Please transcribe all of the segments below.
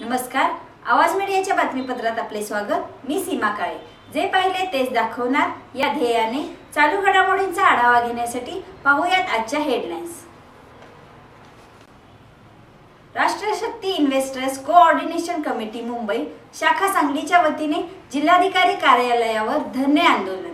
नमस्कार. आवाज मीडियाच्या बातमीपत्रात आपले स्वागत. मी सीमा काळे. जे पाहिले तेच दाखवणार. या ध्येयाने चालू घडामोडींचा आढावा घेण्यासाठी पाहूयात आजच्या headlines Rashtrashakti investors coordination committee Mumbai शाखा सांगलीच्या वतीने जिल्हाधिकारी कार्यालयावर धरणे आंदोलन.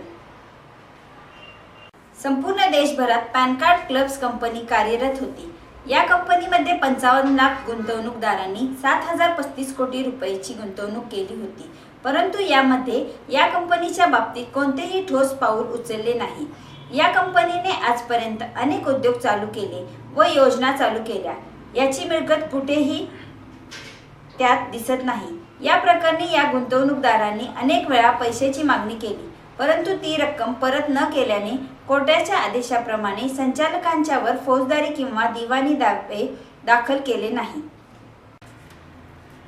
संपूर्ण देशभरात पॅन कार्ड क्लब्स कंपनी कार्यरत होती. या कंपनीमध्ये पंचावन्न लाख गुंतवणूकदारांनी सात हजार पस्तीस कोटी रुपयाची गुंतवणूक केली होती. परंतु यामध्ये या कंपनीच्या बाबतीत कोणतेही ठोस पाऊल उचलले नाही. या कंपनीने आजपर्यंत अनेक उद्योग चालू केले व योजना चालू केल्या. याची मिळकत कुठेही त्यात दिसत नाही. या प्रकरणी या गुंतवणूकदारांनी अनेक वेळा पैशाची मागणी केली. परंतु ती रक्कम परत न केल्याने कोर्टाच्या आदेशाप्रमाणे संचालकांच्यावर फौजदारी किंवा दिवाणी दावे दाखल केले नाही.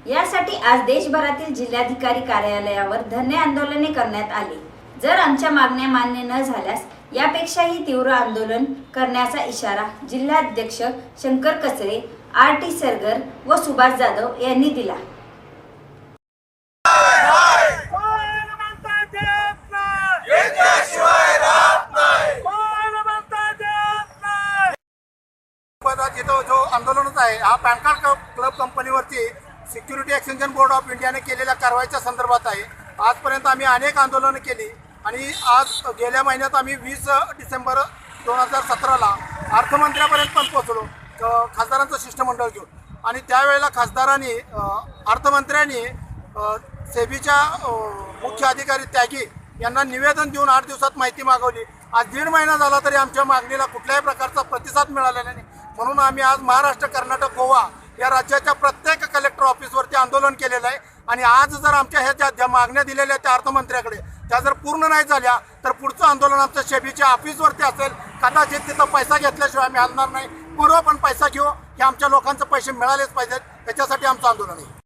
यासाठी आज देशभरातील जिल्हाधिकारी कार्यालयावर धरणे आंदोलने करण्यात आले. जर आमच्या मागण्या मान्य न झाल्यास यापेक्षाही तीव्र आंदोलन करण्याचा इशारा जिल्हाध्यक्ष शंकर कचरे आर टी सरगर व सुभाष जाधव यांनी दिला. पदात इथं जो आंदोलनच आहे हा पॅन कार्ड क्लब कंपनीवरती सिक्युरिटी एक्सचेंजन बोर्ड ऑफ इंडियाने केलेल्या कारवाईच्या संदर्भात आहे. आजपर्यंत आम्ही अनेक आंदोलनं केली आणि आज गेल्या महिन्यात आम्ही वीस डिसेंबर दोन हजार सतराला अर्थमंत्र्यापर्यंत पण पोहोचलो खासदारांचं शिष्टमंडळ घेऊन. आणि त्यावेळेला खासदारांनी अर्थमंत्र्यांनी सेबीच्या मुख्य अधिकारी त्यागी यांना निवेदन देऊन आठ दिवसात माहिती मागवली. आज दीड महिना झाला तरी आमच्या मागणीला कुठल्याही प्रकारचा प्रतिसाद मिळालेला नाही. म्हणून आम्ही आज महाराष्ट्र कर्नाटक गोवा या राज्याच्या प्रत्येक कलेक्टर ऑफिसवरती आंदोलन केलेलं आहे. आणि आज जर आमच्या ह्या ज्या मागण्या दिलेल्या त्या अर्थमंत्र्याकडे त्या जर पूर्ण नाही झाल्या तर पुढचं आंदोलन आमचं शेबीच्या ऑफिसवरती असेल. कदाचित तिथं पैसा घेतल्याशिवाय आम्ही हलणार नाही. पूर्व पण पैसा घेऊ. हे आमच्या लोकांचे पैसे मिळालेच पाहिजेत. याच्यासाठी आमचं आंदोलन आहे.